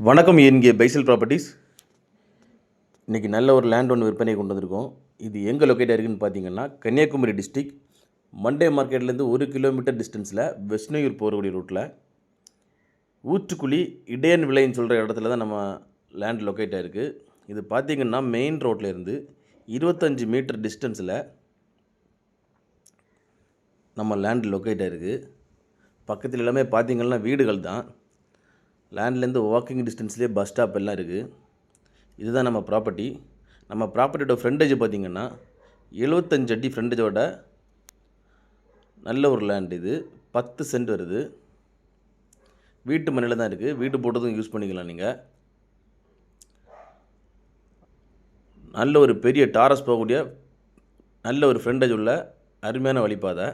வணக்கம் என்கே பைசல் ப்ராப்பர்ட்டிஸ் இன்றைக்கி நல்ல ஒரு லேண்ட் ஒன்று விற்பனை கொண்டு வந்திருக்கோம். இது எங்கே லொக்கேட் ஆயிருக்குன்னு பார்த்தீங்கன்னா கன்னியாகுமரி டிஸ்ட்ரிக் மண்டே மார்க்கெட்லேருந்து ஒரு கிலோமீட்டர் டிஸ்டன்ஸில் வெஸ்னயூர் போகக்கூடிய ரூட்டில் ஊற்றுக்குழி இடையன் விலைன்னு சொல்கிற இடத்துல தான் நம்ம லேண்ட் லொக்கேட் ஆகிருக்கு இது பார்த்திங்கன்னா மெயின் ரோட்லேருந்து இருபத்தஞ்சி மீட்டர் டிஸ்டன்ஸில் நம்ம லேண்ட் லொக்கேட் ஆகிருக்கு பக்கத்தில் எல்லாமே பார்த்தீங்கன்னா வீடுகள் தான் லேண்ட்லேருந்து வாக்கிங் டிஸ்டன்ஸ்லேயே பஸ் ஸ்டாப் எல்லாம் இருக்குது இதுதான் நம்ம ப்ராப்பர்ட்டி நம்ம ப்ராப்பர்ட்டியோட ஃப்ரண்டேஜ் பார்த்திங்கன்னா எழுபத்தஞ்சு அடி ஃப்ரண்டேஜோட நல்ல ஒரு லேண்ட் இது. பத்து சென்ட் வருது. வீட்டு மனையில் தான் இருக்குது வீட்டு போட்டதும் யூஸ் பண்ணிக்கலாம் நீங்கள் நல்ல ஒரு பெரிய டாரஸ் போகக்கூடிய நல்ல ஒரு ஃப்ரெண்டேஜ் உள்ள அருமையான வழிப்பாதை.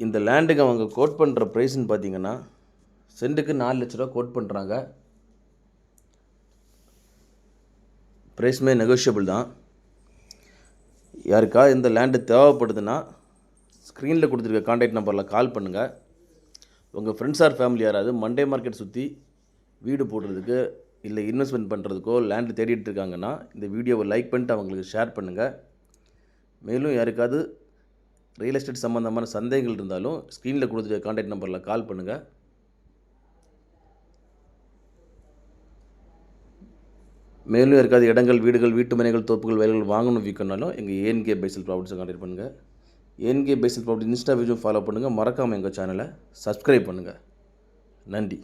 இந்த லேண்டுக்கு அவங்க கோட் பண்ணுற ப்ரைஸ்ன்னு பார்த்தீங்கன்னா சென்ட்டுக்கு நாலு லட்ச ரூபா கோட் பண்ணுறாங்க ப்ரைஸுமே நெகோஷியபிள் தான். யாருக்கா இந்த லேண்டு தேவைப்படுதுன்னா ஸ்க்ரீனில் கொடுத்துருக்க காண்டாக்ட் நம்பரில் கால் பண்ணுங்கள் உங்கள் ஃப்ரெண்ட்ஸ் ஆர் ஃபேமிலி யாராவது மண்டே மார்க்கெட் சுற்றி வீடு போடுறதுக்கு இல்லை இன்வெஸ்ட்மெண்ட் பண்ணுறதுக்கோ லேண்டு தேடிட்டு இருக்காங்கன்னா இந்த வீடியோவை லைக் பண்ணிட்டு அவங்களுக்கு ஷேர் பண்ணுங்கள் மேலும் யாருக்காவது ரியல் எஸ்டேட் சம்மந்தமான சந்தேகங்கள் இருந்தாலும் ஸ்க்ரீனில் கொடுத்துருக்க காண்டாக்ட் நம்பரில் கால் பண்ணுங்கள் மேலும் இருக்காது இடங்கள் வீடுகள் வீட்டு மனைகள் தோப்புகள் வயல்கள் வாங்கணும் விற்கணும்னாலும் எங்கள் ஏஎன்கே பைசல் ப்ராப்பர்ட்டிஸை கான்டாக்ட் பண்ணுங்கள் ஏஎன்கே பைசல் ப்ராப்பர்ட்டி இன்ஸ்டா பேஜும் ஃபாலோ பண்ணுங்கள் மறக்காமல் எங்கள் சேனலை சப்ஸ்கிரைப் பண்ணுங்கள் நன்றி.